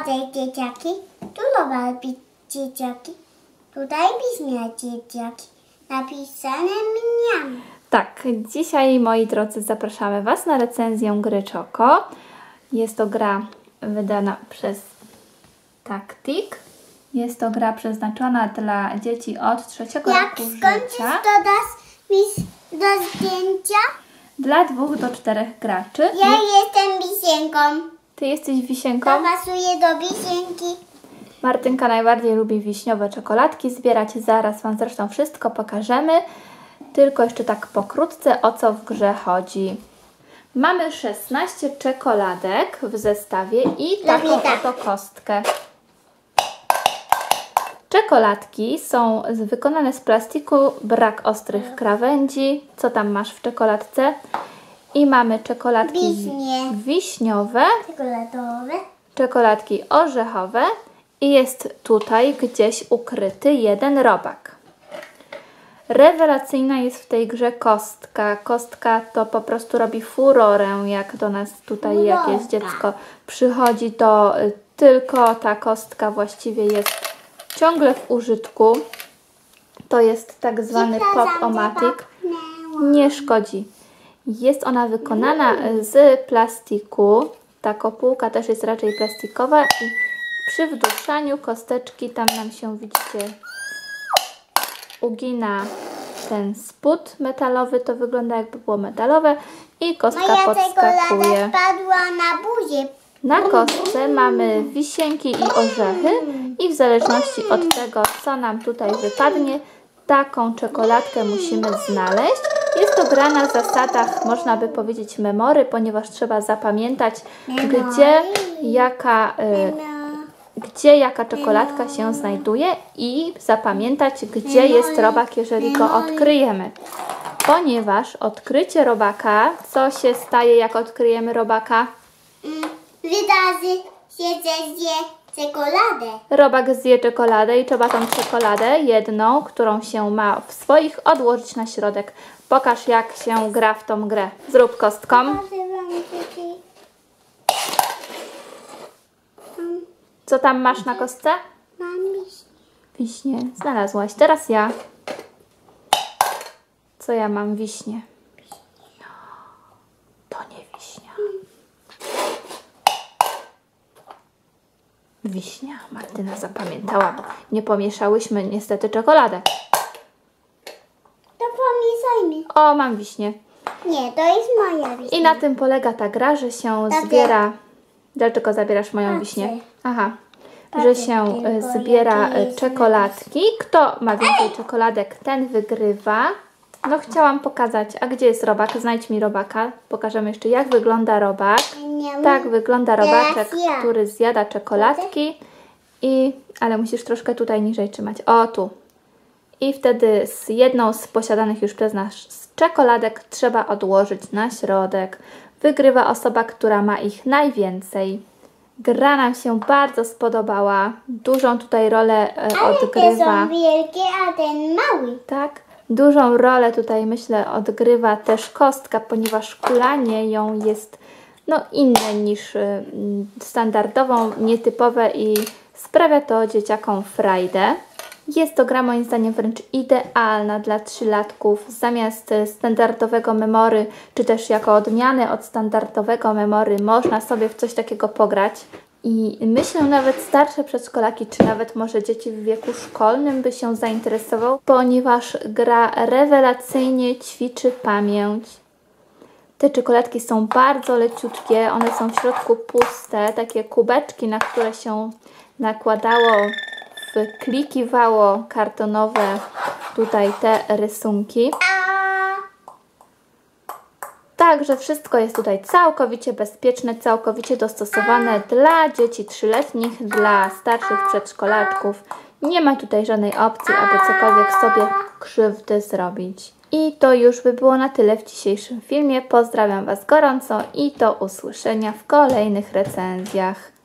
odejdź dzieciaki. Tu robić dzieciaki. Tutaj pismia dzieciaki. Napisane miniam. Tak, dzisiaj moi drodzy zapraszamy Was na recenzję gry Czoko. Jest to gra wydana przez Taktik. Jest to gra przeznaczona dla dzieci od trzeciego Jak roku skończysz, życia. to dasz mi do zdjęcia. Dla dwóch do czterech graczy. Ja jestem wisienką. Ty jesteś wisienką. To pasuje do wisienki. Martynka najbardziej lubi wiśniowe czekoladki zbierać. Zaraz Wam zresztą wszystko pokażemy. Tylko jeszcze tak pokrótce o co w grze chodzi. Mamy 16 czekoladek w zestawie i taką tak. oto kostkę. Czekoladki są wykonane z plastiku, brak ostrych krawędzi. Co tam masz w czekoladce? I mamy czekoladki Wiśnie. wiśniowe, Czekoladowe. czekoladki orzechowe i jest tutaj gdzieś ukryty jeden robak. Rewelacyjna jest w tej grze kostka. Kostka to po prostu robi furorę, jak do nas tutaj jakieś dziecko przychodzi, to y, tylko ta kostka właściwie jest ciągle w użytku. To jest tak zwany pop-o-matic nie szkodzi. Jest ona wykonana z plastiku. Ta kopułka też jest raczej plastikowa i przy wduszaniu kosteczki tam nam się widzicie ugina ten spód metalowy, to wygląda jakby było metalowe i kostka Moja podskakuje. spadła na buzię. Na kostce mamy wisienki i orzechy i w zależności od tego, co nam tutaj wypadnie, taką czekoladkę musimy znaleźć. Jest to gra na zasadach, można by powiedzieć, memory, ponieważ trzeba zapamiętać, gdzie jaka, y, gdzie jaka czekoladka się znajduje i zapamiętać, gdzie jest robak, jeżeli go odkryjemy. Ponieważ odkrycie robaka, co się staje, jak odkryjemy robaka? Mm, Wydarzy się, że czekoladę. Robak zje czekoladę i trzeba tą czekoladę, jedną, którą się ma w swoich, odłożyć na środek. Pokaż jak się gra w tą grę. Zrób kostką. Co tam masz na kostce? Mam iść. Wiśnie. Znalazłaś. Teraz ja. Co ja mam? Wiśnie. To nie wiśnia. Wiśnia. Martyna zapamiętała, bo nie pomieszałyśmy niestety czekoladek. To pomieszajmy. O, mam wiśnie. Nie, to jest moja wiśnia. I na tym polega ta gra, że się Takie- zbiera. Dlaczego zabierasz moją Patrzę. wiśnię? Aha. Że Patrzę się e, zbiera e, czekoladki. Kto ma więcej czekoladek, ten wygrywa. No chciałam pokazać, a gdzie jest robak? Znajdź mi robaka. Pokażemy jeszcze jak wygląda robak. Tak wygląda robaczek, ja. który zjada czekoladki. I, ale musisz troszkę tutaj niżej trzymać. O, tu. I wtedy z jedną z posiadanych już przez nas czekoladek trzeba odłożyć na środek. Wygrywa osoba, która ma ich najwięcej. Gra nam się bardzo spodobała. Dużą tutaj rolę e, Ale te odgrywa. są wielkie, a ten mały. Tak. Dużą rolę tutaj myślę odgrywa też kostka, ponieważ kulanie ją jest no, inne niż y, standardową, nietypowe i sprawia to dzieciakom frajdę. Jest to gra moim zdaniem wręcz idealna dla trzylatków. Zamiast standardowego memory, czy też jako odmianę od standardowego memory, można sobie w coś takiego pograć. I myślę nawet starsze przedszkolaki, czy nawet może dzieci w wieku szkolnym by się zainteresował, ponieważ gra rewelacyjnie ćwiczy pamięć. Te czekoladki są bardzo leciutkie, one są w środku puste, takie kubeczki, na które się nakładało, wklikiwało kartonowe tutaj te rysunki. Także wszystko jest tutaj całkowicie bezpieczne, całkowicie dostosowane dla dzieci trzyletnich, dla starszych przedszkolaczków. Nie ma tutaj żadnej opcji, aby cokolwiek sobie krzywdy zrobić. I to już by było na tyle w dzisiejszym filmie. Pozdrawiam Was gorąco i do usłyszenia w kolejnych recenzjach.